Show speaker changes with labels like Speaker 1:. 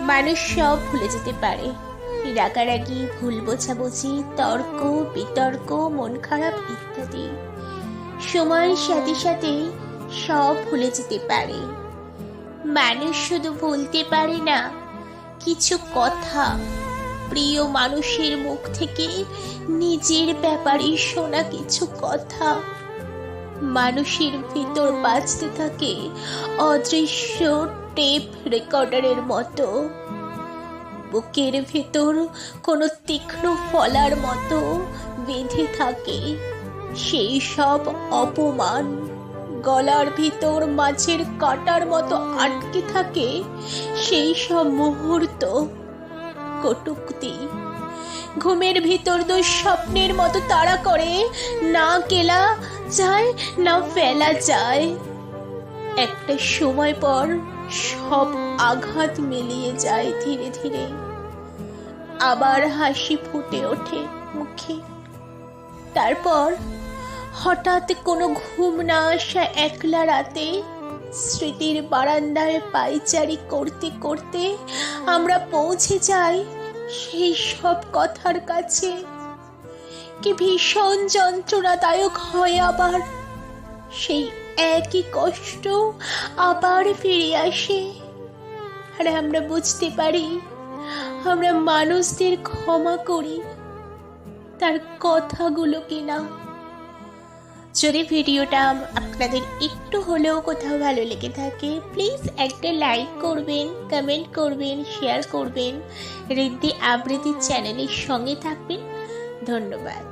Speaker 1: মানুষ সব ভুলে যেতে পারে। রাগারাগি ভুল বোঝাবুঝি, তর্ক, বিতর্ক, মন খারাপ ইত্যাদি। সময়ের সাথে সাথে সব ভুলে যেতে পারে। মানুষ শুধু ভুলতে পারে না, কিছু কথা প্রিয় মানুষের মুখ থেকে, নিজের ব্যাপারে শোনা কিছু কথা মানুষের ভিতর বাঁচতে থাকে। অদৃশ্য টেপ রেকর্ডারের মতো। বুকের ভেতর কোনো তীক্ষ্ণ ফলার মতো বেঁধে থাকে। সেই সব অপমান গলার ভিতর মাছের কাটার মতো আটকে থাকে। সেই সব মুহূর্ত, কটুক্তি। ঘুমের ভিতর দুঃস্বপ্নের মতো তাড়া করে, না কেলা যায়, না ফেলা যায়। একটা সময় পর সব আঘাত মিলিয়ে যায় ধীরে ধীরে। আবার হাসি ফুটে ওঠে মুখে। তারপর হঠাৎ কোনো ঘুম না আসা একলা রাতে স্মৃতির বারান্দায় পাইচারি করতে করতে আমরা পৌঁছে যাই সেই সব কথার কাছে। কি ভীষণ যন্ত্রণাদায়ক হয় আবার সেই একই কষ্ট আবার ফিরে আসে। আর আমরা বুঝতে পারি, আমরা মানুষদের ক্ষমা করি, তার কথাগুলোকে না যদি ভিডিওটা আপনাদের একটু হলেও কোথাও ভালো লেগে থাকে প্লিজ একটা লাইক করবেন কমেন্ট করবেন শেয়ার করবেন রিদ্ধি আবৃত্তি চ্যানেলের সঙ্গে থাকবেন। ধন্যবাদ।